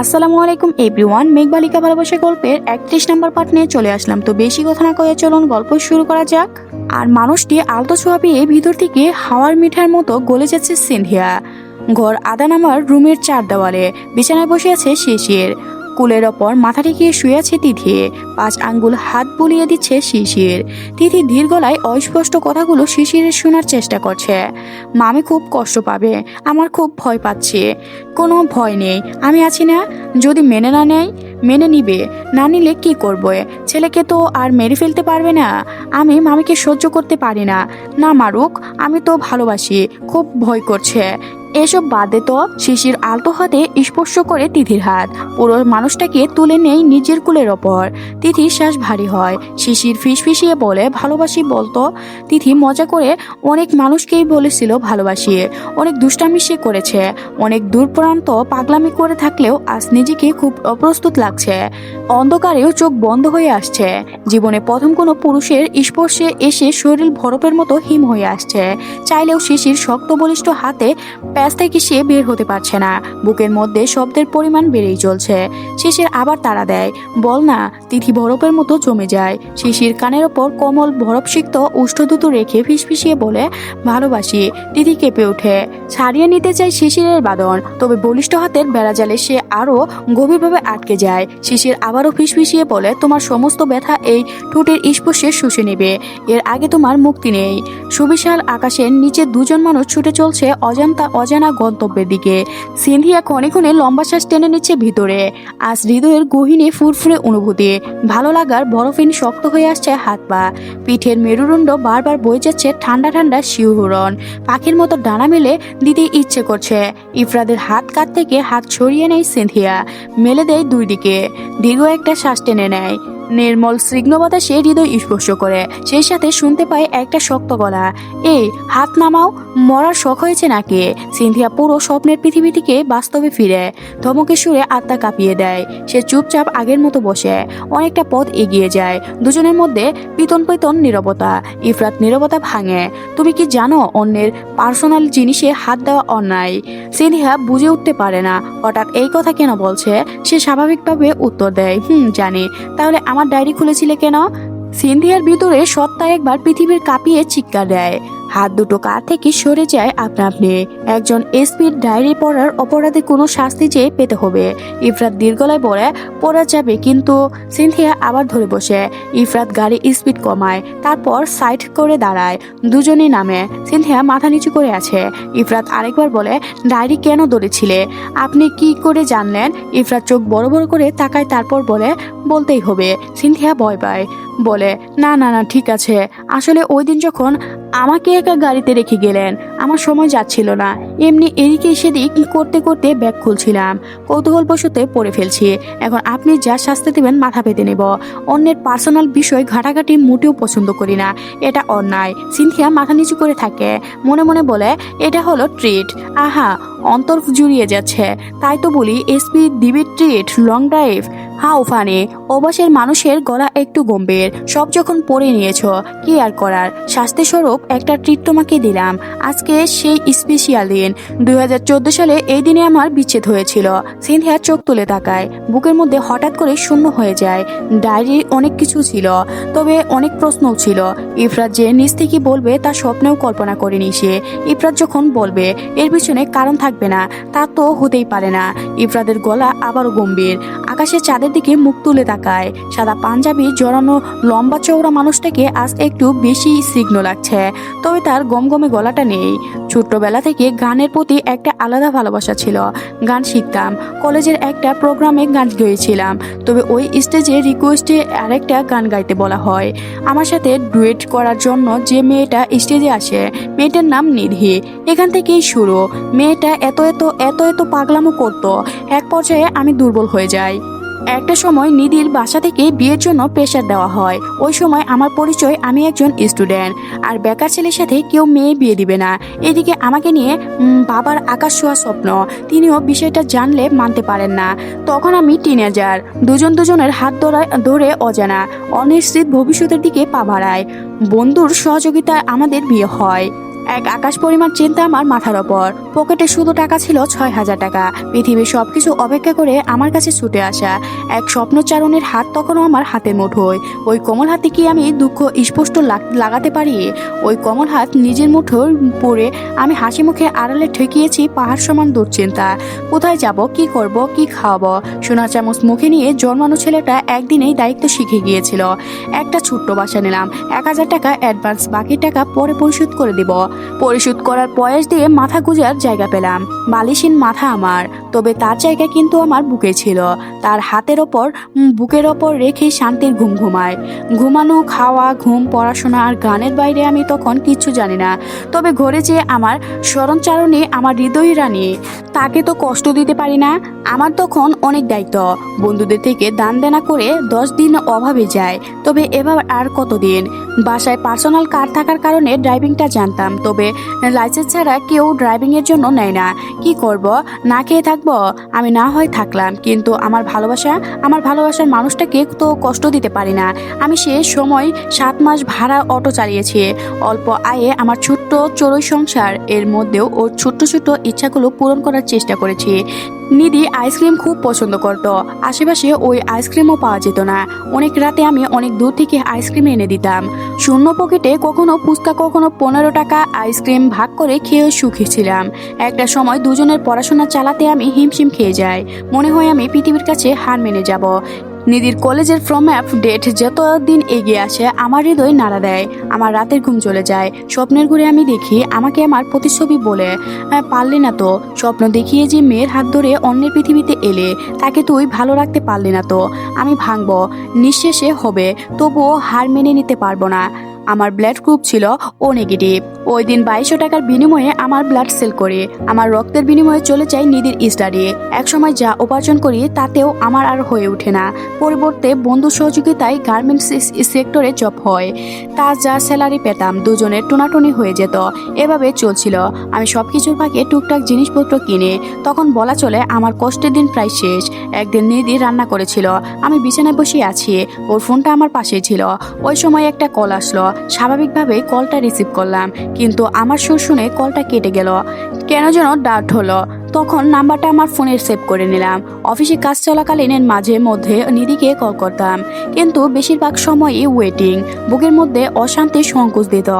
আসসালামু আলাইকুম এভরিওয়ান, মেঘবালিকা ভালোবাসা গল্পের একত্রিশ নম্বর পার্ট নিয়ে চলে আসলাম। তো বেশি কথা না কয়ে চলুন, গল্প শুরু করা যাক। আর মানুষটি আলতো ছোঁয়া পেয়ে ভিতর থেকে হাওয়ার মিঠার মতো গলে যাচ্ছে সিন্ধিয়া ঘর আদা নামার রুমের চার দেওয়ালে, বিছানায় বসে আছে শিশির। কুলের ওপর মাথা ঠেকিয়ে শুয়ে আছে তিথি। পাঁচ আঙ্গুল হাত বুলিয়ে দিচ্ছে শিশির। তিথি ধীর গলায় অস্পষ্ট কথাগুলো শিশিরের শোনার চেষ্টা করছে। মামি খুব কষ্ট পাবে। আমার খুব ভয় পাচ্ছে। কোনো ভয় নেই। আমি আছি না। যদি মেনে না নেয়, মেনে নিবে। না নিলে কি করব? ছেলেকে তো আর মেরে ফেলতে পারবে না। আমি মামিকে সহ্য করতে পারি না। না, মারুক, আমি তো ভালোবাসি। খুব ভয় করছে। এসব বাদে তো শিশির আলতো হাতে স্পর্শ করে তিথির হাত। পুরো মানুষটাকে তুলে নেই নিজের কুলের ওপর। তিথির শ্বাস ভারী হয়। শিশির ফিসফিসিয়ে বলে, ভালোবাসি বলতো? তিথি মজা করে অনেক মানুষকেই বলেছিল ভালোবাসি। অনেক দুষ্টামি সে করেছে। অনেক দূরপ্রান্ত পাগলামি করে থাকলেও আজ নিজেকে খুব অপ্রস্তুত লাগছে। অন্ধকারেও চোখ বন্ধ হয়ে আসছে। জীবনে প্রথম কোনো পুরুষের স্পর্শে এসে শরীর বরফের মতো হিম হয়ে আসছে। চাইলেও শিশির শক্ত বলিষ্ঠ হাতে প্যাচ থেকে সে বের হতে পারছে না। বুকের মধ্যে শব্দের পরিমাণ বেড়েই চলছে। শিশির আবার তাড়া দেয়। বল না, তিথি বরফের মতো জমে যায়। শিশির কানের ওপর কোমল বরফসিক্ত উষ্ঠদুতু রেখে ফিসফিসিয়ে বলে, ভালোবাসি। তিথি কেঁপে ওঠে। ছাড়িয়ে নিতে চায় শিশিরের বাদন, তবে বলিষ্ঠ হাতের বেড়াজালে সে আরও গভীরভাবে আটকে যায়। শিশির আবারও ফিসফিসিয়ে বলে, তোমার সমস্ত ব্যথা এই ঠোঁটের স্পর্শে শুষে নেবে। এর আগে তোমার মুক্তি নেই। সুবিশাল আকাশের নিচে দুজন মানুষ ছুটে চলছে অজান্তা অজানা গন্তব্যের দিকে। সিন্ধিয়া ক্ষণে লম্বা শ্বাস টেনে নিচ্ছে ভিতরে। আজ হৃদয়ের গহিনে ফুরফুরে অনুভূতি। ভালো লাগার বরফিন শক্ত হয়ে আসছে হাত পা। পিঠের মেরুদণ্ড বারবার বয়ে যাচ্ছে ঠান্ডা ঠান্ডা শিহরণ। পাখির মতো ডানা মেলে দিতে ইচ্ছে করছে। ইফরাদের হাত কাত থেকে হাত ছড়িয়ে নেয় সিন্ধিয়া মেলে দেয় দুই দিকে। দীর্ঘ একটা শ্বাস টেনে নেয়। নির্মল স্নিগ্ধ বাতাসে হৃদয় স্পর্শ করে। সেই সাথে শুনতে পায় একটা শক্ত গলা। এই, হাত নামাও, মরার শখ হয়েছে নাকি? সিন্ধিয়া পুরো স্বপ্নের পৃথিবী থেকে বাস্তবে ফিরে। ধমকে সুরে আত্মা কাঁপিয়ে দেয়। সে চুপচাপ আগের মতো বসে। অনেকটা পথ এগিয়ে যায়। দুজনের মধ্যে পিতন পিতন নীরবতা। ইফরাত নীরবতা ভাঙে। তুমি কি জানো, অন্যের পার্সোনাল জিনিসে হাত দেওয়া অন্যায়? সিন্ধিয়া বুঝে উঠতে পারে না। হঠাৎ এই কথা কেন বলছে? সে স্বাভাবিকভাবে উত্তর দেয়, হুম, জানি। তাহলে আমার ডায়েরি খুলেছিলে কেন? সিন্ধিয়ার ভিতরে সত্তা একবার পৃথিবীর কাঁপিয়ে চিৎকার দেয়। হাত দুটো কার থেকে সরে যায় আপনা আপনি। একজন এসপির ডায়েরি পড়ার অপরাধে কোনো শাস্তি চেয়ে পেতে হবে। ইফরাত দীর্ঘলায় বলে, পড়া যাবে, কিন্তু সিনথিয়া আবার ধরে বসে। ইফরাত গাড়ি স্পিড কমায়, তারপর সাইড করে দাঁড়ায়, দুজনেই নামে। সিনথিয়া মাথা নিচু করে আছে। ইফরাত আরেকবার বলে, ডায়েরি কেন ধরেছিলে? আপনি কি করে জানলেন? ইফরাত চোখ বড় বড় করে তাকায়, তারপর বলে বলতেই হবে, সিনথিয়া ভয় পায়। বলে, না না না, ঠিক আছে। আসলে ওই দিন যখন আমাকে একা গাড়িতে রেখে গেলেন, আমার সময় যাচ্ছিল না। এমনি এদিকে সেদিক করতে করতে ব্যাগ খুলছিলাম। কৌতূহলবশতে পড়ে ফেলছি। এখন আপনি যা শাস্তি দেবেন মাথা পেতে নেব। অন্যের পার্সোনাল বিষয় ঘাটাঘাটি মোটেও পছন্দ করি না। এটা অন্যায়। সিনথিয়া মাথা নিচু করে থাকে। মনে মনে বলে, এটা হলো ট্রিট। আহা, অন্তর জুড়িয়ে যাচ্ছে। তাই তো বলি, এসপি দিবে ট্রিট, লং ড্রাইভ। হাও ফানে অবাসের মানুষের গলা একটু গম্ভীর, সব যখন পড়ে নিয়েছ, কি আর করার? শাস্তি স্বরূপ একটা ট্রিট তোমাকে দিলাম। আজকে সেই স্পেশিয়াল দিন। দুই হাজার চোদ্দ সালে এই দিনে আমার বিচ্ছেদ হয়েছিল। সিনথিয়া চোখ তুলে তাকায়। বুকের মধ্যে হঠাৎ করে শূন্য হয়ে যায়। ডায়েরি অনেক কিছু ছিল, তবে অনেক প্রশ্নও ছিল। ইফরাত যে নিজ থেকে বলবে, তা স্বপ্নেও কল্পনা করেনি সে। ইফরাত যখন বলবে, এর পিছনে কারণ থাকবে না, তা তো হতেই পারে না। ইফরাদের গলা আবারও গম্ভীর। আকাশে চাঁদের দিকে মুখ তুলে তাকায়। সাদা পাঞ্জাবি জড়ানো লম্বা চওড়া মানুষটাকে আজ একটু বেশি সিগ্ন লাগছে, তবে তার গমগমে গলাটা নেই। ছোট্টবেলা থেকে গানের প্রতি একটা আলাদা ভালোবাসা ছিল। গান শিখতাম, কলেজের একটা প্রোগ্রামে গান গেয়েছিলাম, তবে ওই স্টেজে রিকোয়েস্টে আরেকটা গান গাইতে বলা হয়। আমার সাথে ডুয়েট করার জন্য যে মেয়েটা স্টেজে আসে, মেয়েটার নাম নিধি। এখান থেকেই শুরু। মেয়েটা এত এত এত এত পাগলামো করতো। এক পর্যায়ে আমি দুর্বল হয়ে যাই। একটা সময় নিধির বাসা থেকে বিয়ের জন্য প্রেশার দেওয়া হয়। ওই সময় আমার পরিচয়, আমি একজন স্টুডেন্ট আর বেকার ছেলের সাথে কেউ মেয়ে বিয়ে দিবে না। এদিকে আমাকে নিয়ে বাবার আকাশ ছোঁয়া স্বপ্ন। তিনিও বিষয়টা জানলে মানতে পারেন না। তখন আমি টিনেজার দুজন দুজনের হাত ধরা- ধরে অজানা, অনিশ্চিত ভবিষ্যতের দিকে পা বাড়ায়। বন্ধুর সহযোগিতায় আমাদের বিয়ে হয়। এক আকাশ পরিমাণ চিন্তা আমার মাথার ওপর। পকেটে শুধু টাকা ছিল ছয় হাজার টাকা। পৃথিবীর সবকিছু অপেক্ষা করে আমার কাছে ছুটে আসা। এক স্বপ্নচারণের হাত তখনও আমার হাতের মুঠোয়। ওই কোমল হাতে কি আমি দুঃখ স্পষ্ট লাগাতে পারি? ওই কোমল হাত নিজের মুঠোর পরে আমি হাসি মুখে আড়ালে ঠেকিয়েছি পাহাড় সমান দুশ্চিন্তা। কোথায় যাব, কি করব, কি খাওয়াবো? সোনা চামচ মুখে নিয়ে জন্মানো ছেলেটা একদিনেই দায়িত্ব শিখে গিয়েছিল। একটা ছোট্ট বাসা নিলাম। এক হাজার টাকা অ্যাডভান্স, বাকি টাকা পরে পরিশোধ করে দিব। পরিশোধ করার পয়স দিয়ে মাথা গুজার জায়গা পেলাম। বালিশিন মাথা আমার, তবে তার জায়গা কিন্তু আমার বুকে ছিল। তার হাতের ওপর বুকের ওপর রেখে শান্তির ঘুম ঘুমায়। ঘুমানো, খাওয়া, ঘুম, পড়াশোনা আর গানের বাইরে আমি তখন কিচ্ছু জানি না। তবে ঘরে যে আমার স্মরণচারণে আমার হৃদয় রানী, তাকে তো কষ্ট দিতে পারি না। আমার তখন অনেক দায়িত্ব। বন্ধুদের থেকে দান দেনা করে দশ দিন অভাবে যায়। তবে এবার আর কতদিন? বাসায় পার্সোনাল কার থাকার কারণে ড্রাইভিংটা জানতাম। তবে লাইসেন্স ছাড়া কেউ ড্রাইভিংয়ের জন্য নেয় না। কি করব? না খেয়ে থাকব? আমি না হয় থাকলাম। কিন্তু আমার ভালোবাসা, আমার ভালোবাসার মানুষটাকে তো কষ্ট দিতে পারি না। আমি সে সময় সাত মাস ভাড়া অটো চালিয়েছি। অল্প আয়ে আমার ছোট্ট চড়ুই সংসার, এর মধ্যেও ওর ছোট্ট ছোট্ট ইচ্ছাগুলো পূরণ করার চেষ্টা করেছি। নিধি আইসক্রিম খুব পছন্দ করত। আশেপাশে ওই আইসক্রিমও পাওয়া যেত না। অনেক রাতে আমি অনেক দূর থেকে আইসক্রিম এনে দিতাম। শূন্য পকেটে কখনো ফুচকা, কখনো পনেরো টাকা আইসক্রিম ভাগ করে খেয়ে সুখী ছিলাম। একটা সময় দুজনের পড়াশোনা চালাতে আমি হিমশিম খেয়ে যাই। মনে হয় আমি পৃথিবীর কাছে হার মেনে যাব। নিধির কলেজের ফ্রম অ্যাপ ডেট যত দিন এগিয়ে আসে আমার হৃদয় নাড়া দেয় আমার রাতের ঘুম চলে যায়। স্বপ্নের ঘুরে আমি দেখি আমাকে আমার প্রতিচ্ছবি বলে "হ্যাঁ, পারলি না তো। স্বপ্ন দেখিয়ে যে মেয়ের হাত ধরে অন্যের পৃথিবীতে এলে তাকে তুই ভালো রাখতে পারলি না তো। আমি ভাঙব নিঃশেষে হবে তবুও হার মেনে নিতে পারব না। আমার ব্লাড গ্রুপ ছিল ও নেগেটিভ। ওই দিন বাইশশো টাকার বিনিময়ে আমার ব্লাড সেল করে, আমার রক্তের বিনিময়ে চলে যায় নিধির স্টাডি একসময় যা উপার্জন করি তাতেও আমার আর হয়ে ওঠে না। পরিবর্তে বন্ধু সহযোগিতায় গার্মেন্টস সেক্টরে জব হয়। তা যা স্যালারি পেতাম, দুজনের টুনাটুনি হয়ে যেত। এভাবে চলছিল। আমি সব কিছুর ফাঁকে টুকটাক জিনিসপত্র কিনে, তখন বলা চলে আমার কষ্টের দিন প্রায় শেষ। একদিন নিধি রান্না করেছিল। আমি বিছানায় বসে আছি, ওর ফোনটা আমার পাশেই ছিল। ওই সময় একটা কল আসলো। স্বাভাবিকভাবেই কলটা রিসিভ করলাম। কিন্তু আমার সুর শুনে কলটা কেটে গেল। কেন যেন ডাট হলো। তখন নাম্বারটা আমার ফোনের সেভ করে নিলাম। অফিসে কাজ চলাকালীনের মাঝে মধ্যে নিধিকে কল করতাম। কিন্তু বেশিরভাগ সময়ই ওয়েটিং বুকের মধ্যে অশান্তি সংকোচ দিত।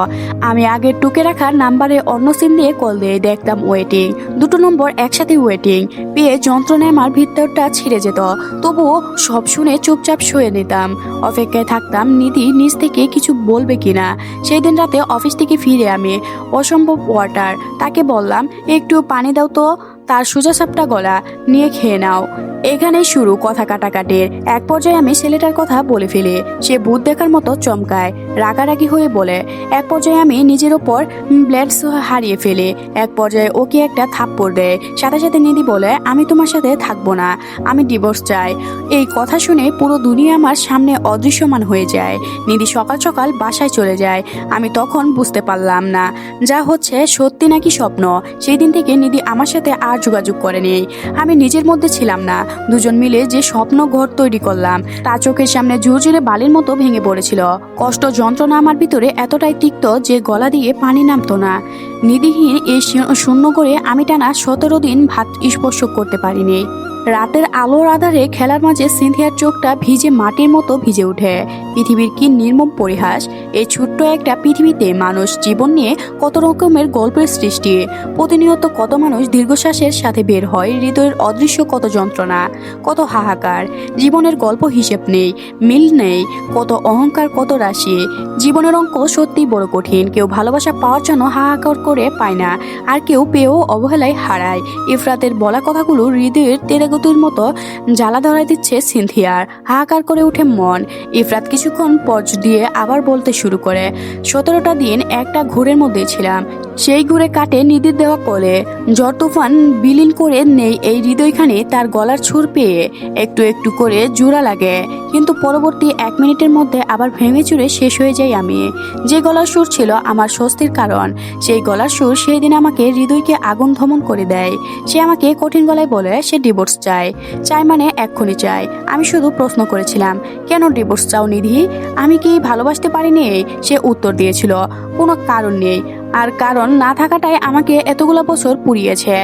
আমি আগে টুকে রাখা নাম্বারে অন্য সিম দিয়ে কল দিয়ে দেখতাম ওয়েটিং দুটো নম্বর একসাথে ওয়েটিং পেয়ে যন্ত্রণায় আমার ভিতরটা ছিঁড়ে যেত। তবুও সব শুনে চুপচাপ শুয়ে নিতাম। অপেক্ষায় থাকতাম নিধি নিজ থেকে কিছু বলবে কিনা। সেই দিন রাতে অফিস থেকে ফিরে আমি, অসম্ভব ওয়াটার তাকে বললাম, একটু পানি দাও তো। তার সোজা সাপটা গলা নিয়ে খেয়ে নাও। এখানে শুরু কথা কাটাকাটির। এক পর্যায়ে আমি ছেলেটার কথা বলে ফেলে। সে ভূত দেখার মতো চমকায়। রাগারাগি হয়ে বলে, এক পর্যায়ে আমি নিজের ওপর ব্লেডস হারিয়ে ফেলি। এক পর্যায়ে ওকে একটা থাপ্পড় দেয়। সাথে সাথে নিধি বলে, আমি তোমার সাথে থাকব না। আমি ডিভোর্স চাই। এই কথা শুনে পুরো দুনিয়া আমার সামনে অদৃশ্যমান হয়ে যায়। নিধি সকাল সকাল বাসায় চলে যায়। আমি তখন বুঝতে পারলাম না, যা হচ্ছে সত্যি নাকি স্বপ্ন। সেই দিন থেকে নিধি আমার সাথে আর যোগাযোগ করেনি। আমি নিজের মধ্যে ছিলাম না। দুজন মিলে যে স্বপ্ন ঘর তৈরি করলাম, তা চোখের সামনে জোর ঝুরঝুরে বালির মতো ভেঙে পড়েছিল। কষ্ট যন্ত্রণা আমার ভিতরে এতটাই তিক্ত যে গলা দিয়ে পানি নামতো না। নিধিহীন এই শূন্য- করে আমি টানা সতেরো দিন ভাত স্পর্শ করতে পারিনি। রাতের আলোর আধারে খেলার মাঝে সিনথিয়ার চোখটা ভিজে মাটির মতো ভিজে ওঠে। পৃথিবীর কি নির্মম পরিহাস? এই ছোট্ট একটা পৃথিবীতে মানুষ জীবন নিয়ে কত রকমের গল্পের সৃষ্টি। প্রতিনিয়ত কত মানুষ দীর্ঘশ্বাসের সাথে বের হয়, হৃদয়ের অদৃশ্য কত যন্ত্রণা, কত হাহাকার। জীবনের গল্প হিসেব নেই, মিল নেই, কত অহংকার, কত রাশি। জীবনের অঙ্ক সত্যিই বড় কঠিন, কেউ ভালোবাসা পাওয়ার জন্য হাহাকার করে পায় না, আর কেউ পেয়েও অবহেলায় হারায়। ইফরাতের বলা কথাগুলো হৃদয়ের তেরাগতির মতো জ্বালা ধরাই দিচ্ছে সিনথিয়ার হাহাকার করে ওঠে মন। ইফরাত কিছুক্ষণ পর দিয়ে আবার বলতে শুরু করে, সতেরোটা দিন একটা ঘুরের মধ্যে ছিলাম। সেই ঘুরে কাটে নিধির দেওয়া কলে। ঝড় তুফান বিলীন করে নেই এই হৃদয়খানে তার গলার ছুর পেয়ে। একটু একটু করে জোড়া লাগে। কিন্তু পরবর্তী এক মিনিটের মধ্যে আবার ভেঙে চুরে শেষ হয়ে যাই আমি। যে গলার সুর ছিল আমার স্বস্তির কারণ। সেই গলার সুর সেই দিন আমাকে হৃদয়কে আগুন ধমন করে দেয়। সে আমাকে কঠিন গলায় বলে, সে ডিভোর্স চায়। চায় মানে এক্ষুনি চায়। আমি শুধু প্রশ্ন করেছিলাম, কেন ডিভোর্স চাও নিধি? আমি কি ভালোবাসতে পারিনি? সে উত্তর দিয়েছিল, কোনো কারণ নেই। আর কারণ না থাকাটাই আমাকে এতগুলো বছর পুড়িয়েছে।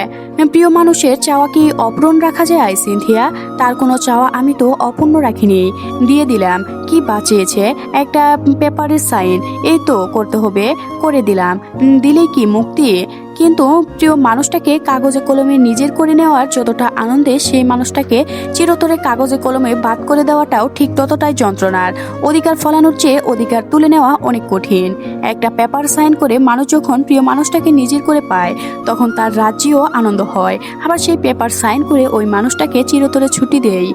প্রিয় মানুষের চাওয়া কি অপূরণ রাখা যায়, সিনথিয়া? তার কোনো চাওয়া আমি তো অপূর্ণ রাখিনি। দিয়ে দিলাম, কি বাঁচিয়েছে? একটা পেপারের সাইন। এই তো, করতে হবে। করে দিলাম। দিলেই কি মুক্তি? কিন্তু প্রিয় মানুষটাকে কাগজে কলমে নিজের করে নেওয়ার যতটা আনন্দে সেই মানুষটাকে চিরতরে কাগজে কলমে বাদ করে দেওয়াটাও ঠিক ততটাই যন্ত্রণার। অধিকার ফলানোর চেয়ে অধিকার তুলে নেওয়া অনেক কঠিন। একটা পেপার সাইন করে মানুষ যখন প্রিয় মানুষটাকে নিজের করে পায়, তখন তার রাজ্যেও আনন্দ হয়। আবার সেই পেপার সাইন করে ওই মানুষটাকে চিরতরে ছুটি দেয়।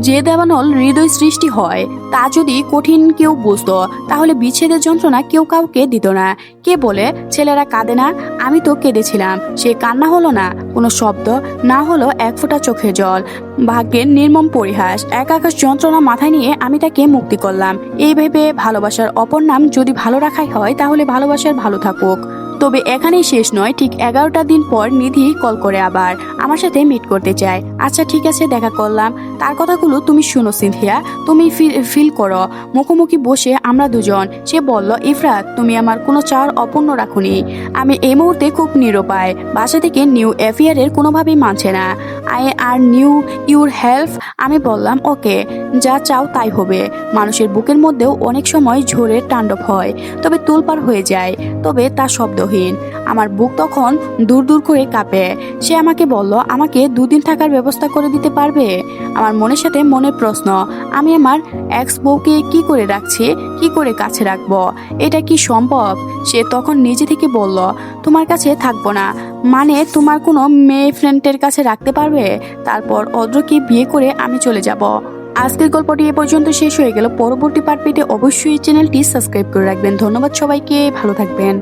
যে দেবানল হৃদয় সৃষ্টি হয়, তা যদি কঠিন কেউ বুঝতো, তাহলে বিচ্ছেদের যন্ত্রণা কেউ কাউকে দিত না। কে বলে, ছেলেরা কাঁদে না, আমি তো কেঁদেছিলাম। সে কান্না হলো না, কোনো শব্দ না হলো এক ফোঁটা চোখে জল। ভাগ্যের নির্মম পরিহাস, এক আকাশ যন্ত্রণা মাথায় নিয়ে আমি তাকে মুক্তি করলাম। এই ভেবে ভালোবাসার অপর নাম যদি ভালো রাখাই হয়, তাহলে ভালোবাসার ভালো থাকুক। তবে এখানেই শেষ নয়, ঠিক এগারোটা দিন পর নিধি কল করে আবার আমার সাথে মিট করতে চায়। আচ্ছা ঠিক আছে, দেখা করলাম। তার কথাগুলো তুমি শুনো, সিনথিয়া। তুমি ফিল করো। মুখোমুখি বসে আমরা দুজন। সে বলল, ইফরাত, তুমি আমার কোনো চাওয়ার অপূর্ণ রাখুনি। আমি এই মুহূর্তে খুব নিরুপায়। বাসা থেকে নিউ অ্যাফেয়ারের কোনোভাবেই মানছে না। আই আর নিউ ইউর হেল্প। আমি বললাম, ওকে, যা চাও তাই হবে। মানুষের বুকের মধ্যেও অনেক সময় ঝোরের তাণ্ডব হয়, তবে তোলপার হয়ে যায়, তবে তা শব্দহীন। আমার বুক তখন দূর দূর করে কাঁপে। সে আমাকে বলল, আমাকে দুদিন থাকার ব্যবস্থা করে দিতে পারবে? আমার মনের সাথে মনের প্রশ্ন, আমি আমার এক্স বউকে কি করে রাখছি? কি করে কাছে রাখব? এটা কি সম্ভব? সে তখন নিজে থেকে বলল, তোমার কাছে থাকব না। মানে তোমার কোনো মেয়ে ফ্রেন্ডের কাছে রাখতে পারবে? তারপর অদ্রকে বিয়ে করে আমি চলে যাব। আজকের গল্পটি এ পর্যন্ত শেষ হয়ে গেল। পরবর্তী পার্ট পেতে অবশ্যই চ্যানেলটি সাবস্ক্রাইব করে রাখবেন। ধন্যবাদ সবাইকে। ভালো থাকবেন।